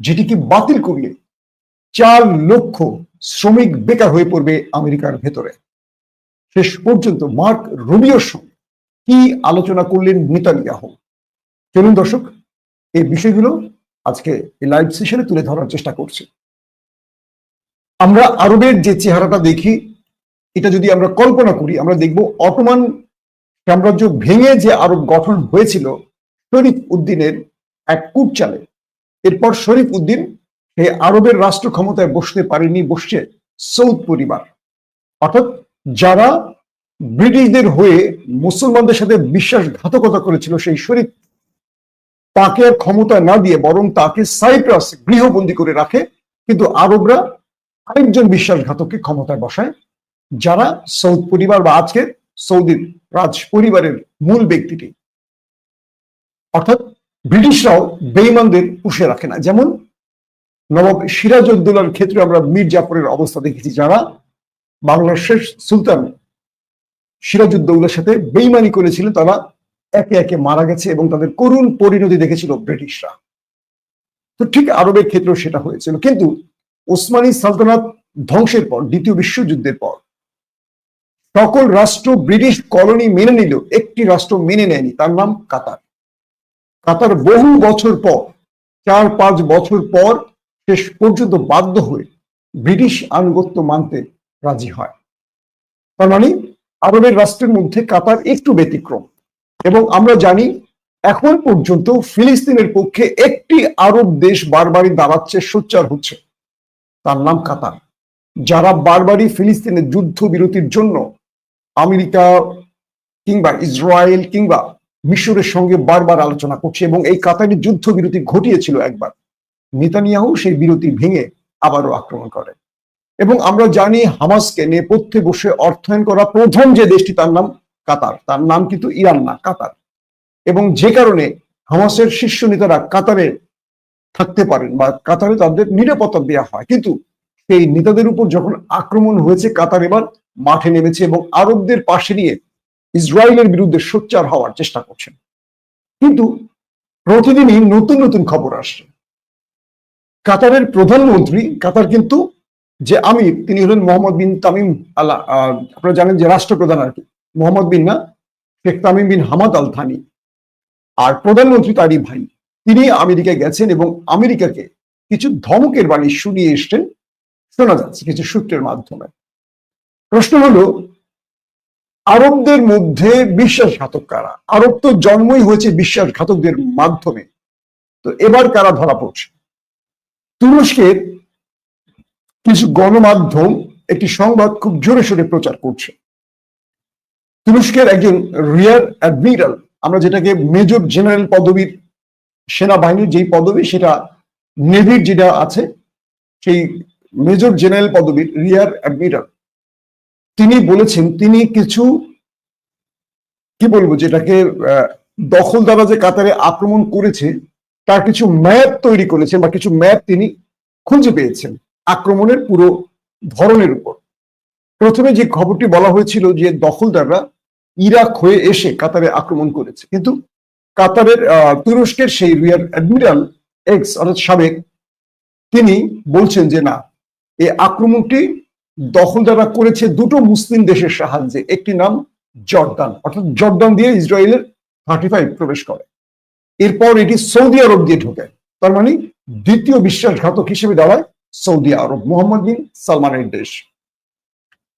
যেটিকে বাতিল করলে চার লক্ষ শ্রমিক বেকার হয়ে পড়বে আমেরিকার ভেতরে। শেষ পর্যন্ত মার্ক রুবিওর সঙ্গে কি আলোচনা করলেন নেতানিয়াহু? চলুন দর্শক, এই বিষয়গুলো আজকে এই লাইভ সেশনে তুলে ধরার চেষ্টা করছি। আমরা আরবের যে চেহারাটা দেখি, এটা যদি আমরা কল্পনা করি, আমরা দেখব অটোমান সাম্রাজ্য ভেঙে যে আরব গঠন হয়েছিল, শরীফ উদ্দিনের এক কুটচালে এরপর শরীফ উদ্দিন এই আরবের রাষ্ট্র ক্ষমতায় বসতে পারেনি, বসছে সৌদ পরিবার। অর্থাৎ যারা ব্রিটিশদের হয়ে মুসলমানদের সাথে বিশ্বাসঘাতকতা করেছিল সেই শরীফ, তাকে আর ক্ষমতা না দিয়ে বরং তাকে সাইপ্রাস গৃহবন্দী করে রাখে, কিন্তু আরবরা আরেকজন বিশ্বাসঘাতককে ক্ষমতায় বসায়, যারা সৌদ পরিবার বা আজকের সৌদির রাজ পরিবারের মূল ব্যক্তিটি। অর্থাৎ ব্রিটিশরাও বেইমানদের পুষে রাখে না। যেমন নবাব সিরাজউদ্দৌলার ক্ষেত্রে আমরা মীর জাফরের অবস্থা দেখেছি, যারা বাংলার শেষ সুলতান সিরাজউদ্দৌলার সাথে বেইমানি করেছিলেন, তারা একে একে মারা গেছে এবং তাদের করুণ পরিণতি দেখেছিল ব্রিটিশরা। তো ঠিক আরবের ক্ষেত্রেও সেটা হয়েছিল। কিন্তু ওসমানী সালতানাত ধ্বংসের পর, দ্বিতীয় বিশ্বযুদ্ধের পর, সকল রাষ্ট্র ব্রিটিশ কলোনি মেনে নিল একটি রাষ্ট্র মেনে নেয়নি, তার নাম কাতার। কাতার বহু বছর পর, চার পাঁচ বছর পর শেষ পর্যন্ত বাধ্য হয়ে ব্রিটিশ আনুগত্য মানতে রাজি হয়। তার মানে আরবের রাষ্ট্রের মধ্যে কাতার একটু ব্যতিক্রম এবং আমরা জানি এখন পর্যন্ত ফিলিস্তিনের পক্ষে একটি আরব দেশ বারবারই দাঁড়াচ্ছে, সোচ্চার হচ্ছে। তার নাম কাতার। যারা বারবারই ফিলিস্তিনের যুদ্ধ বিরতির জন্য আমেরিকা কিংবা ইসরায়েল কিংবা মিশরের সঙ্গে বারবার আলোচনা করছে এবং এই কাতারি যুদ্ধ বিরতি ঘটিয়েছিল একবার। নেতানিয়াহু সেই বিরতি ভেঙে আবারও আক্রমণ করে। এবং আমরা জানি হামাসকে নেপথ্যে বসে অর্থায়ন করা প্রথম যে দেশটি, তার নাম কাতার। তার নাম কিন্তু ইরান না, কাতার। এবং যে কারণে হামাসের শীর্ষ নেতারা কাতারে থাকতে পারেন বা কাতারে তাদের নিরাপত্তা দেওয়া হয়। কিন্তু সেই নেতাদের উপর যখন আক্রমণ হয়েছে, কাতার এবার মাঠে নেমেছে এবং আরবদের পাশে নিয়ে ইসরায়েলের বিরুদ্ধে সোচ্চার হওয়ার চেষ্টা করছেন। কিন্তু প্রতিদিনই নতুন নতুন খবর আসছে। কাতারের প্রধানমন্ত্রী, কাতার কিন্তু যে আমির, তিনি হলেন মোহাম্মদ বিন তামিম আল্লাহ আপনারা জানেন যে রাষ্ট্রপ্রধান আর কি। মোহাম্মদ বিন না, Sheikh Tamim bin Hamad Al Thani আর প্রধানমন্ত্রী তারই ভাই। তিনি আমেরিকায় গেছেন এবং আমেরিকাকে কিছু ধমকের বাণী শুনিয়ে এসছেন, শোনা যাচ্ছে কিছু সূত্রের মাধ্যমে। প্রশ্ন হলো আরবদের মধ্যে বিশ্বাসঘাতক কারা? আরব তো জন্মই হয়েছে বিশ্বাসঘাতকদের মাধ্যমে। তো এবার কারা ধরা পড়ছে? তুরস্কের কিছু গণমাধ্যম একটি সংবাদ খুব জোরে সোরে প্রচার করছে। তুরস্কের একজন রিয়ার অ্যাডমিরাল, আমরা যেটাকে মেজর জেনারেল পদবীর সেনাবাহিনীর যেই পদবী, সেটা নেভির যেটা আছে, সেই মেজর জেনারেল পদবীর রিয়ার অ্যাডমিরাল। তিনি বলেছেন, তিনি কিছু, কি বলব যেটাকে দখলদারা যে কাতারে আক্রমণ করেছে, তার কিছু ম্যাপ তৈরি করেছেন বা কিছু ম্যাপ তিনি খুঁজে পেয়েছেন আক্রমণের পুরো ধরনের উপর। প্রথমে যে খবরটি বলা হয়েছিল যে দখলদাররা ইরাক হয়ে এসে কাতারে আক্রমণ করেছে, কিন্তু কাতারের তুরস্কের সেই রিয়ার অ্যাডমিরাল এক্স, অর্থাৎ সাবেক, তিনি বলছেন যে না, এই আক্রমণটি দখলদাররা করেছে দুটো মুসলিম দেশের সাহায্যে, একটি নাম জর্দান, অর্থাৎ জর্দান দিয়ে ইসরায়েলের থার্টি ফাইভ প্রবেশ করে। এরপর এটি সৌদি আরব দিয়ে ঢোকে, তার মানে দ্বিতীয় বিশ্বাসঘাতক হিসেবে দাঁড়ায় সৌদি আরব, মোহাম্মদ বিন সালমানের দেশ।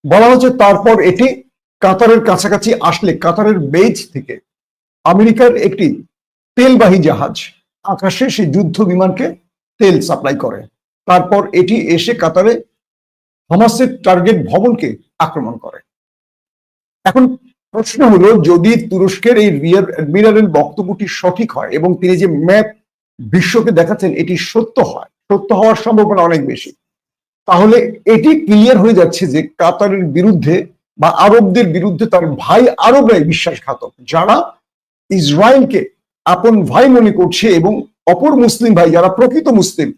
বলা হচ্ছে তারপর এটি কাতারের কাছাকাছি আসলে, কাতারের বেজ থেকে আমেরিকার একটি তেলবাহী জাহাজ আকাশে সেই যুদ্ধ বিমানকে তেল সাপ্লাই করে। তারপর এটি এসে কাতারে হামাসের টার্গেট ভবনকে আক্রমণ করে। এখন প্রশ্ন হলো, যদি তুরস্কের এই রিয়ার অ্যাডমিরালের বক্তব্যটি সঠিক হয় এবং তিনি যে ম্যাপ বিশ্বকে দেখাচ্ছেন, এটি সত্য হয়, সত্য হওয়ার সম্ভাবনা অনেক বেশি, তাহলে এটি ক্লিয়ার হয়ে যাচ্ছে যে কাতারের বিরুদ্ধে বা আরবদের বিরুদ্ধে তার ভাই আরবরাই বিশ্বাসঘাতক, যারা ইসরায়েলকে আপন ভাই মনে করছে এবং অপর মুসলিম ভাই, যারা প্রকৃত মুসলিম,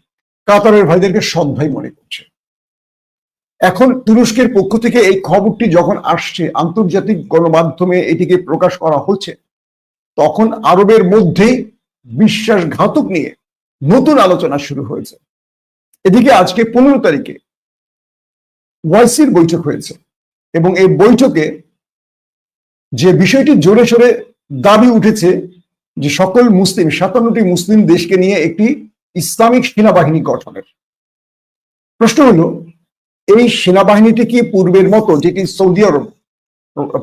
কাতারের ভাইদেরকে সৎ ভাই মনে করছে। এখন তুরস্কের পক্ষ থেকে এই খবরটি যখন আসছে, আন্তর্জাতিক গণমাধ্যমে এটিকে প্রকাশ করা হচ্ছে, তখন আরবের মধ্যেই বিশ্বাসঘাতক নিয়ে নতুন আলোচনা শুরু হয়েছে। এদিকে আজকে পনেরো তারিখে ওয়াইসির বৈঠক হয়েছে এবং এই বৈঠকে যে বিষয়টি জোরে সোরে দাবি উঠেছে যে সকল মুসলিম, সাতান্নটি মুসলিম দেশকে নিয়ে একটি ইসলামিক সেনাবাহিনী গঠনের। প্রশ্ন হলো এই সেনাবাহিনীটি কি পূর্বের মতো, যেটি সৌদি আরব,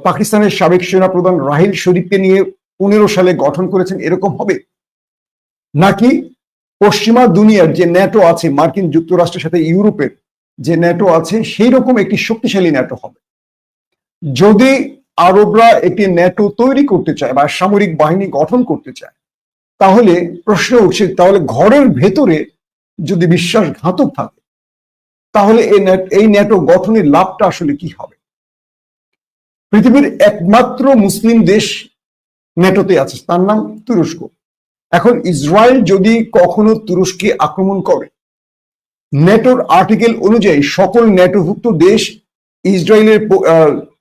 পাকিস্তানের সাবেক সেনাপ্রধান রাহিল শরীফকে নিয়ে পনেরো সালে গঠন করেছেন, এরকম হবে? নাকি পশ্চিমা দুনিয়ার যে ন্যাটো আছে, মার্কিন যুক্তরাষ্ট্রের সাথে ইউরোপের যে ন্যাটো আছে সেই রকম একটি শক্তিশালী ন্যাটো হবে। যদি আরবরা একটি ন্যাটো তৈরি করতে চায় বা সামরিক বাহিনী গঠন করতে চায়, তাহলে প্রশ্ন উঠছে, তাহলে ঘরের ভেতরে যদি বিশ্বাসঘাতক থাকে তাহলে এই ন্যাটো গঠনের লাভটা আসলে কি হবে? পৃথিবীর একমাত্র মুসলিম দেশ ন্যাটোতে আছে, তার নাম তুরস্ক। এখন ইসরায়েল যদি কখনো তুরস্কে আক্রমণ করে ন্যাটোর আর্টিকেল অনুযায়ী সকল ন্যাটোভুক্ত দেশ ইসরায়েলের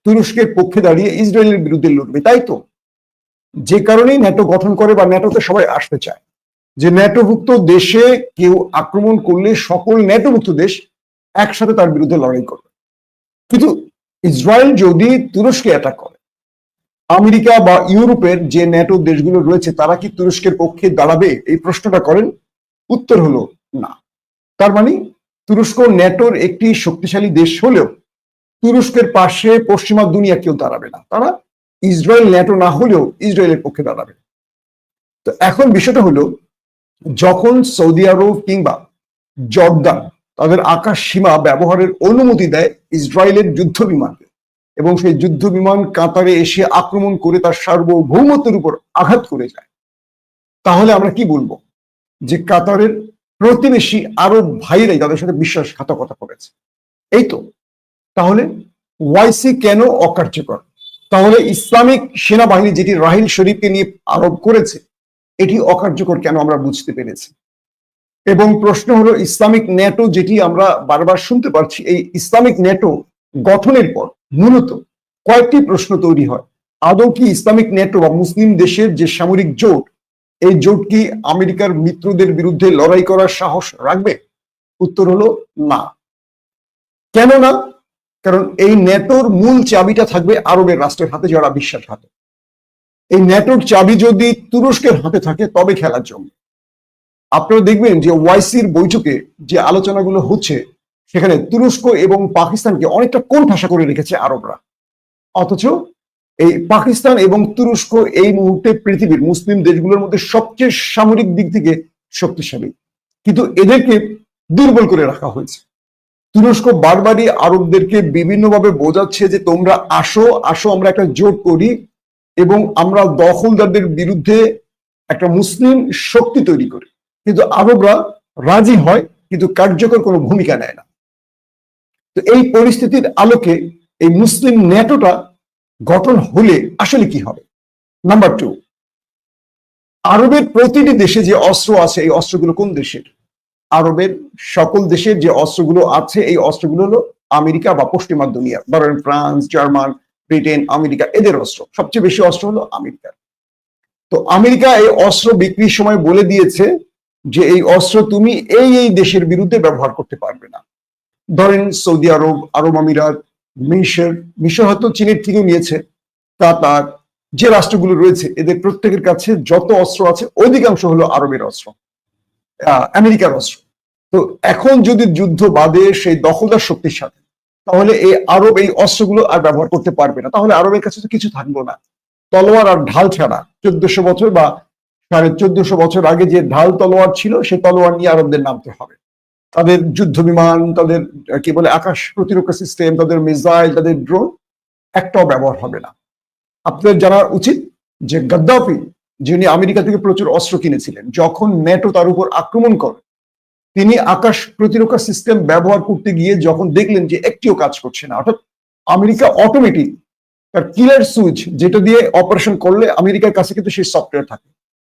তুরস্কের পক্ষে দাঁড়িয়ে ইসরায়েলের বিরুদ্ধে লড়বে, তাই তো? যে কারণেই ন্যাটো গঠন করে বা ন্যাটোতে সবাই আসতে চায়। যে ন্যাটোভুক্ত দেশে কেউ আক্রমণ করলে সকল ন্যাটোভুক্ত দেশ একসাথে তার বিরুদ্ধে লড়াই করবে। কিন্তু ইসরায়েল যদি তুরস্কে অ্যাটাক করে, আমেরিকা বা ইউরোপের যে ন্যাটো দেশগুলো রয়েছে, তারা কি তুরস্কের পক্ষে দাঁড়াবে? এই প্রশ্নটা করেন, উত্তর হলো না। তার মানে তুরস্ক ন্যাটোর একটি শক্তিশালী দেশ হলেও তুরস্কের পাশে পশ্চিমা দুনিয়া কেউ দাঁড়াবে না। তারা ইসরায়েল ন্যাটো না হলেও ইসরায়েলের পক্ষে দাঁড়াবে। তো এখন বিষয়টা হলো, যখন সৌদি আরব কিংবা জর্দান তাদের আকাশ সীমা ব্যবহারের অনুমতি দেয় ইসরায়েলের যুদ্ধ বিমানকে এবং সেই যুদ্ধ বিমান কাতারে এসে আক্রমণ করে তার সার্বভৌমত্বের উপর আঘাত করে যায়। তাহলে আমরা কি বলব? যে কাতারের প্রতিবেশী আরব ভাইরাই তাদের সাথে বিশ্বাসঘাতকতা করেছে। এই তো। তাহলে ওয়াইসি কেন অকার্যকর? তাহলে ইসলামিক সেনাবাহিনী যেটি রাহিল শরীফকে নিয়ে আরোপ করেছে, এটি অকার্যকর কেন আমরা বুঝতে পেরেছি? এবং প্রশ্ন হলো ইসলামিক ন্যাটো যেটি আমরা বারবার শুনতে পারছি এই ইসলামিক ন্যাটো গঠনের পর মূলত কয়েকটি প্রশ্ন তৈরি হয়। আদৌ কি ইসলামিক ন্যাটো বা মুসলিম দেশের যে সামরিক জোট, এই জোট কি আমেরিকার মিত্রদের বিরুদ্ধে লড়াই করার সাহস রাখবে? উত্তর হলো না। কেন না কারণ এই ন্যাটোর মূল চাবিটা থাকবে আরবের রাষ্ট্রের হাতে, যারা বিশ্বাসঘাত এই ন্যাটোর চাবি যদি তুরস্কের হাতে থাকে, তবে খেলার জমবে আপনারা দেখবেন যে ওয়াইসির বৈঠকে যে আলোচনাগুলো হচ্ছে, সেখানে তুরস্ক এবং পাকিস্তানকে অনেকটা কোন ভাষা করে রেখেছে আরবরা। অথচ এই পাকিস্তান এবং তুরস্ক এই মুহূর্তে পৃথিবীর মুসলিম দেশগুলোর মধ্যে সবচেয়ে সামরিক দিক থেকে শক্তিশালী। কিন্তু এদেরকে দুর্বল করে রাখা হয়েছে। তুরস্ক বারবারই আরবদেরকে বিভিন্নভাবে বোঝাচ্ছে যে তোমরা আসো আসো, আমরা একটা জোট করি এবং আমরা দখলদারদের বিরুদ্ধে একটা মুসলিম শক্তি তৈরি করি। কিন্তু আরবরা রাজি হয়, কিন্তু কার্যকর কোনো ভূমিকা নেয় না। তো এই পরিস্থিতির আলোকে এই মুসলিম ন্যাটোটা গঠন হলে আসলে কি হবে? নাম্বার টু আরবের প্রতিটি দেশে যে অস্ত্র আছে, এই অস্ত্রগুলো কোন দেশের? আরবের সকল দেশের যে অস্ত্রগুলো আছে, এই অস্ত্রগুলো হলো আমেরিকা বা পশ্চিমা দুনিয়া। ধরেন ফ্রান্স, জার্মান, ব্রিটেন, আমেরিকা, এদের অস্ত্র। সবচেয়ে বেশি অস্ত্র হলো আমেরিকার। তো আমেরিকা এই অস্ত্র বিক্রির সময় বলে দিয়েছে যে এই অস্ত্র তুমি এই এই দেশের বিরুদ্ধে ব্যবহার করতে পারবে না। ধরেন সৌদি আরব আরব আমিরাত, মিশর মিশর হয়তো চীনের থেকেও নিয়েছে, কাতার, যে রাষ্ট্রগুলো রয়েছে, এদের প্রত্যেকের কাছে যত অস্ত্র আছে, অধিকাংশ হলো আরবের অস্ত্র আমেরিকার অস্ত্র। তো এখন যদি যুদ্ধ বাদে সেই দখলদার শক্তির সাথে, তাহলে এই আরব এই অস্ত্রগুলো আর ব্যবহার করতে পারবে না। তাহলে আরবের কাছে তো কিছু থাকল না। তলোয়ার আর ঢাল ছাড়া চোদ্দশো বছর বা সাড়ে চোদ্দশো বছর আগে যে ঢাল তলোয়ার ছিল সেই তলোয়ার নিয়ে আরবদের নামতে হবে। তাদের যুদ্ধ বিমান, তাদের কি বলে, আকাশ প্রতিরক্ষা সিস্টেম তাদের মিসাইল তাদের ড্রোন একটাও ব্যবহার হবে না। আপনাদের জানা উচিত যে গাদ্দাফি যিনি আমেরিকা থেকে প্রচুর অস্ত্র কিনেছিলেন, যখন ন্যাটো তার উপর আক্রমণ করে, তিনি আকাশ প্রতিরক্ষা সিস্টেম ব্যবহার করতে গিয়ে যখন দেখলেন যে একটিও কাজ করছে না, অর্থাৎ আমেরিকা অটোমেটিক তার কিলার সুইচ যেটা দিয়ে অপারেশন করলে আমেরিকার কাছে কিন্তু সেই সফটওয়্যার থাকে।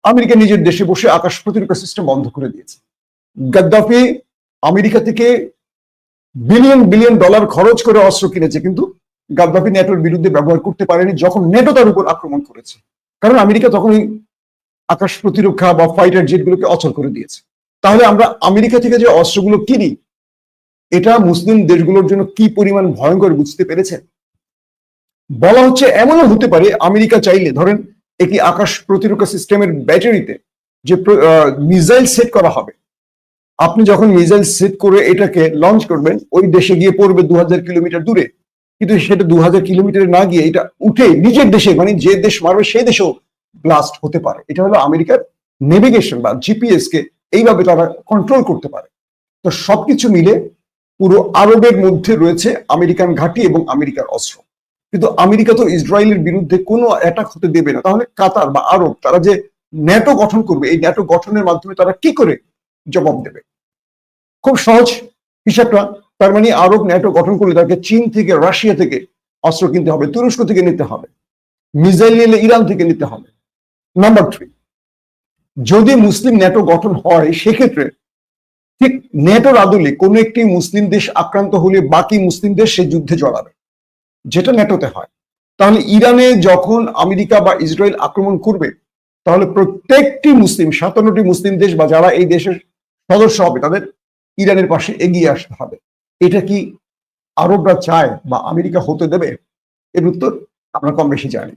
আমেরিকা নিজের দেশে বসে আকাশ প্রতিরক্ষা সিস্টেম বন্ধ করে দিয়েছে। গাদ্দাফি আমেরিকা থেকে বিলিয়ন বিলিয়ন ডলার খরচ করে অস্ত্র কিনেছে, কিন্তু গাদ্দাফি নেটোর বিরুদ্ধে ব্যবহার করতে পারেনি যখন নেটো তার উপর আক্রমণ করেছে। কারণ আমেরিকা তখনই আকাশ প্রতিরক্ষা বা ফাইটার জেটগুলোকে অচল করে দিয়েছে। তাহলে আমরা আমেরিকা থেকে যে অস্ত্রগুলো কিনি, এটা মুসলিম দেশগুলোর জন্য কি পরিমাণ ভয়ঙ্কর বুঝতে পেরেছেন? বলা হচ্ছে এমনও হতে পারে, আমেরিকা চাইলে, ধরেন একটি আকাশ প্রতিরক্ষা সিস্টেমের ব্যাটারিতে যে মিসাইল সেট করা হবে। আপনি যখন মিসাইল সেট করে এটাকে লঞ্চ করবেন, ওই দেশে গিয়ে পড়বে দু হাজার কিলোমিটার দূরে। কিন্তু সেটা দু হাজার কিলোমিটারে না গিয়ে এটা উঠে নিজের দেশে মানে যে দেশ মারবে সেই দেশেও ব্লাস্ট হতে পারে। এটা হলো আমেরিকার নেভিগেশন বা জিপিএস কে এইভাবে তারা কন্ট্রোল করতে পারে। তো সবকিছু মিলে পুরো আরবের মধ্যে রয়েছে আমেরিকান ঘাঁটি এবং আমেরিকার অস্ত্র। কিন্তু আমেরিকা তো ইসরায়েলের বিরুদ্ধে কোনো অ্যাটাক হতে দেবে না। তাহলে কাতার বা আরব, তারা যে ন্যাটো গঠন করবে, এই ন্যাটো গঠনের মাধ্যমে তারা কি করে জবাব দেবে? খুব সহজ হিসাবটা। তার মানে আরব ন্যাটো গঠন করলে তাকে চীন থেকে, রাশিয়া থেকে অস্ত্র কিনতে হবে, তুরস্ক থেকে নিতে হবে, মিসাইল নিলে ইরান থেকে নিতে হবে। নাম্বার থ্রি যদি মুসলিম ন্যাটো গঠন হয়, সেক্ষেত্রে ঠিক ন্যাটোর আদলে কোনো একটি মুসলিম দেশ আক্রান্ত হলে বাকি মুসলিম দেশ সে যুদ্ধে জড়াবে। যেটা নেটোতে হয়। তাহলে ইরানে যখন আমেরিকা বা ইসরায়েল আক্রমণ করবে, তাহলে প্রত্যেকটি মুসলিম, সাতান্নটি মুসলিম দেশ বা যারা এই দেশের সদস্য হবে, তাদের ইরানের পাশে এগিয়ে আসতে হবে। এটা কি আরবরা চায় বা আমেরিকা হতে দেবে? এর উত্তর আমরা কম বেশি জানি।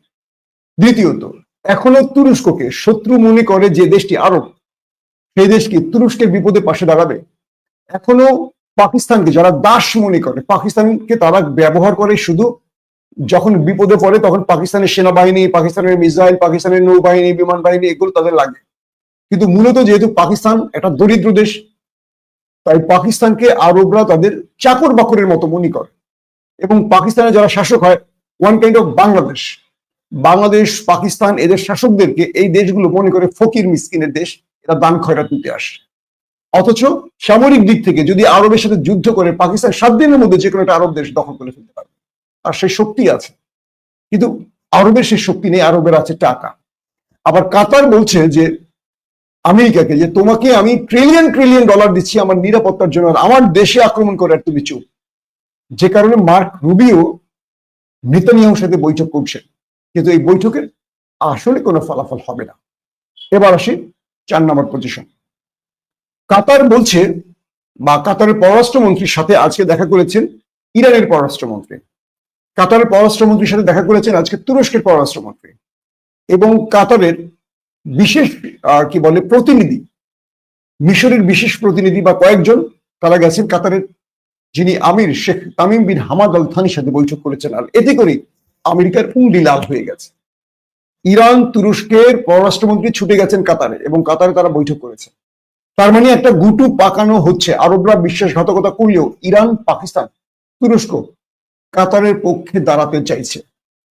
দ্বিতীয়ত, এখনও তুরস্ককে শত্রু মনে করে যে দেশটি আরব, সেই দেশ কি তুরস্কের বিপদে পাশে দাঁড়াবে? এখনও পাকিস্তানকে, যারা দাস মনে করে, পাকিস্তানকে তারা ব্যবহার করে শুধু যখন বিপদে পড়ে তখন পাকিস্তানের সেনাবাহিনী, পাকিস্তানের মিসাইল, পাকিস্তানের নৌবাহিনী বিমান বাহিনী এগুলো তাদের লাগে। কিন্তু মূলত যেহেতু পাকিস্তান একটা দরিদ্র দেশ, তাই পাকিস্তানকে আরবরা তাদের চাকর বাকরের মতো মনে করে। এবং পাকিস্তানে যারা শাসক হয় one kind of Bangladesh Bangladesh, Pakistan, এদের শাসকদেরকে এই দেশগুলো মনে করে ফকির, মিসকিনের দেশ, এরা দান খয়রাত নিতে আসে। অথচ সামরিক দিক থেকে যদি আরবের সাথে যুদ্ধ করে পাকিস্তান সাত দিনের মধ্যে যে কোনো একটা আরব দেশ দখল করে ফেলতে পারবে। আর সেই শক্তি আছে। কিন্তু আরবের সেই শক্তি নেই, আরবের আছে টাকা। আবার কাতার বলছে যে, আমেরিকাকে যে তোমাকে আমি ট্রিলিয়ন ট্রিলিয়ন ডলার দিচ্ছি আমার নিরাপত্তার জন্য আমার দেশে আক্রমণ করে আর তুমি চুপ। যে কারণে মার্ক রুবিও নেতানিয়াহুর সাথে বৈঠক করছে। কিন্তু এই বৈঠকের আসলে কোনো ফলাফল হবে না। এবার আসি চার নম্বর পজিশন কাতার বলছে বা কাতারের পররাষ্ট্রমন্ত্রীর সাথে আজকে দেখা করেছেন ইরানের পররাষ্ট্রমন্ত্রী। কাতারের পররাষ্ট্রমন্ত্রীর সাথে দেখা করেছেন আজকে তুরস্কের পররাষ্ট্রমন্ত্রী এবং কাতারের বিশেষ কি বলে, প্রতিনিধি, মিশরের বিশেষ প্রতিনিধি বা কয়েকজন, তারা গেছেন কাতারের, যিনি আমির Sheikh Tamim bin Hamad Al থানির সাথে বৈঠক করেছেন। আর এতে করে আমেরিকার উঙ্গলি লাল হয়ে গেছে। ইরান, তুরস্কের পররাষ্ট্রমন্ত্রী ছুটে গেছেন কাতারে এবং কাতারে তারা বৈঠক করেছে তার মানে একটা গুটু পাকানো হচ্ছে। আরবরা বিশ্বাসঘাতকতা করলেও ইরান, পাকিস্তান, তুরস্ক কাতারের পক্ষে দাঁড়াতে চাইছে।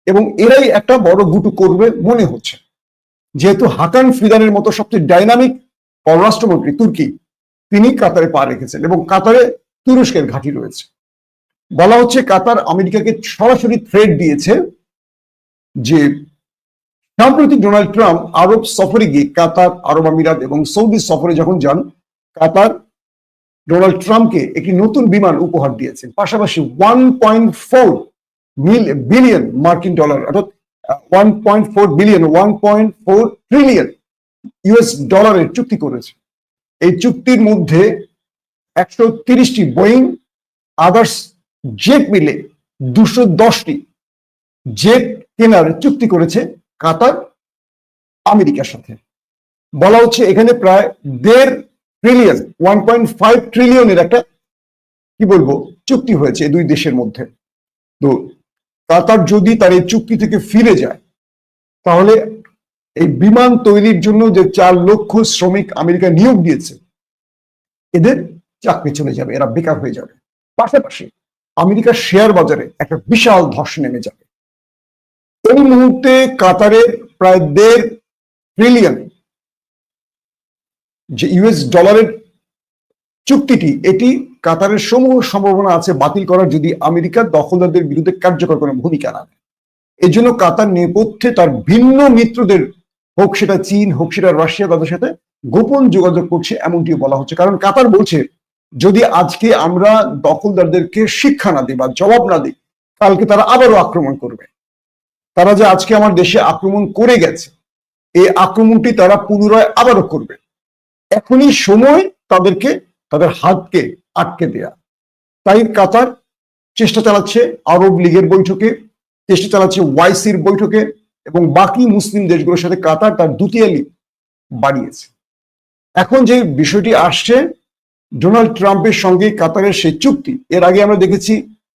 এবং এরাই একটা বড় গুটু করবে মনে হচ্ছে। যেহেতু হাকান ফিদানের মতো সবচেয়ে ডাইনামিক পররাষ্ট্রমন্ত্রী তুর্কি, তিনি কাতারে পা রেখেছেন এবং কাতারে তুরস্কের ঘাঁটি রয়েছে। বলা হচ্ছে কাতার আমেরিকাকে সরাসরি থ্রেড দিয়েছে যে সাম্প্রতিক ডোনাল্ড ট্রাম্প আরব সফরে গিয়ে কাতার, আরব আমিরাত এবং সৌদি সফরে যখন যান, কাতার ডোনাল্ড ট্রাম্পকে একটি নতুন বিমান উপহার দিয়েছেন। পাশাপাশি ওয়ান পয়েন্ট ফোর বিলিয়ন মার্কিন ডলার, অর্থাৎ one point four billion one point four trillion US ডলারের চুক্তি করেছে এই চুক্তির মধ্যে একশো তিরিশটি বোয়িং আদার্স জেট মিলে দুশো দশটি জেট কেনার চুক্তি করেছে। কাতার, আমেরিকার সাথে। বলা হচ্ছে এখানে প্রায় দেড় ট্রিলিয়ন ওয়ান পয়েন্ট ফাইভ ট্রিলিয়নের একটা, কি বলব, চুক্তি হয়েছে দুই দেশের মধ্যে। তো কাতার যদি তার এই চুক্তি থেকে ফিরে যায়, তাহলে এই বিমান তৈরির জন্য যে চার লক্ষ শ্রমিক আমেরিকা নিয়োগ দিয়েছে, এদের চাকরি চলে যাবে, এরা বেকার হয়ে যাবে। পাশাপাশি আমেরিকার শেয়ার বাজারে একটা বিশাল ধস নেমে যাবে। এই মুহূর্তে কাতারে প্রায় দেড় ট্রিলিয়ন যে ইউএস ডলারের চুক্তিটি, এটি কাতারের সমূহ সম্ভাবনা আছে বাতিল করার যদি আমেরিকার দখলদারদের বিরুদ্ধে কার্যকর কোনো ভূমিকা না নেয়। এই জন্য কাতার নেপথ্যে তার ভিন্ন মিত্রদের হোক সেটা চীন, হোক সেটা রাশিয়া, তাদের সাথে গোপন যোগাযোগ করছে এমনটি বলা হচ্ছে। কারণ কাতার বলছে, যদি আজকে আমরা দখলদারদেরকে শিক্ষা না দিই বা জবাব না দিই, কালকে তারা আবারও আক্রমণ করবে। তারা যে আজকে আমার দেশে আক্রমণ করে গেছে, এই আক্রমণটি তারা পুনরায় আবারও করবে। এখনই সময় তাদেরকে, তাদের হাতকে আটকে দেয়া। তাই কাতার চেষ্টা চালাচ্ছে আরব লীগের বৈঠকে, চেষ্টা চালাচ্ছে ওয়াইসির বৈঠকে এবং বাকি মুসলিম দেশগুলোর সাথে কাতার তার দুতিয়ালি বাড়িয়েছে। এখন যে বিষয়টি আসছে, ডোনাল্ড ট্রাম্পের সঙ্গে কাতারের সেই চুক্তি, এর আগে আমরা দেখেছি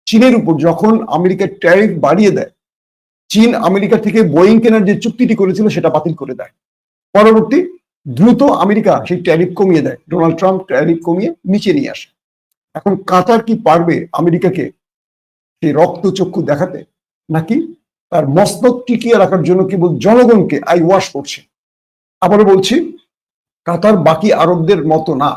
চীনের উপর যখন আমেরিকা ট্যারিফ বাড়িয়ে দেয় চীন আমেরিকা থেকে বোয়িং কেনার যে চুক্তিটি করেছিল সেটা বাতিল করে দেয়। পরবর্তী দ্রুত আমেরিকা সেই ট্যারিফ কমিয়ে দেয়। ডোনাল্ড ট্রাম্প ট্যারিফ কমিয়ে নিচে নিয়ে আসে। এখন কাতার কি পারবে আমেরিকাকে সেই রক্তচক্ষু দেখাতে? নাকি তার মস্তক টিকিয়ে রাখার জন্য কেবল জনগণকে আই ওয়াশ করছে? আবারও বলছি, কাতার বাকি আরবদের মতো না।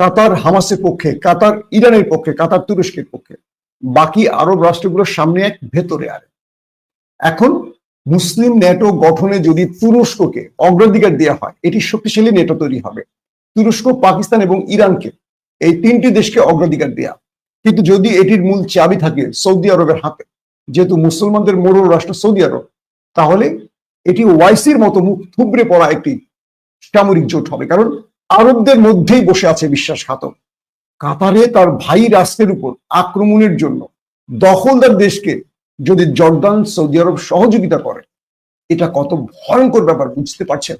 কাতার হামাসের পক্ষে, কাতার ইরানের পক্ষে, কাতার তুরস্কের পক্ষে বাকি আরব রাষ্ট্রগুলোর সামনে এক ভেতরে আর। এখন মুসলিম নেটো গঠনে যদি তুরস্ককে অগ্রাধিকার দেওয়া হয়, এটি শক্তিশালী নেটো তৈরি হবে। তুরস্ক, পাকিস্তান এবং ইরানকে এই তিনটি দেশকে অগ্রাধিকার দেয়া। কিন্তু যদি এটির মূল চাবি থাকে সৌদি আরবের হাতে, যেহেতু মুসলমানদের মোড়ল রাষ্ট্র সৌদি আরব, তাহলে এটি ওয়াইসির মতো মুখ থুবড়ে পড়া একটি সামরিক জোট হবে। কারণ আরবদের মধ্যেই বসে আছে বিশ্বাসঘাতক। কাতারে তার ভাই রাষ্ট্রের উপর আক্রমণের জন্য দখলদার দেশকে যদি জর্দান সৌদি আরব সহযোগিতা করে এটা কত ভয়ঙ্কর ব্যাপার বুঝতে পারছেন?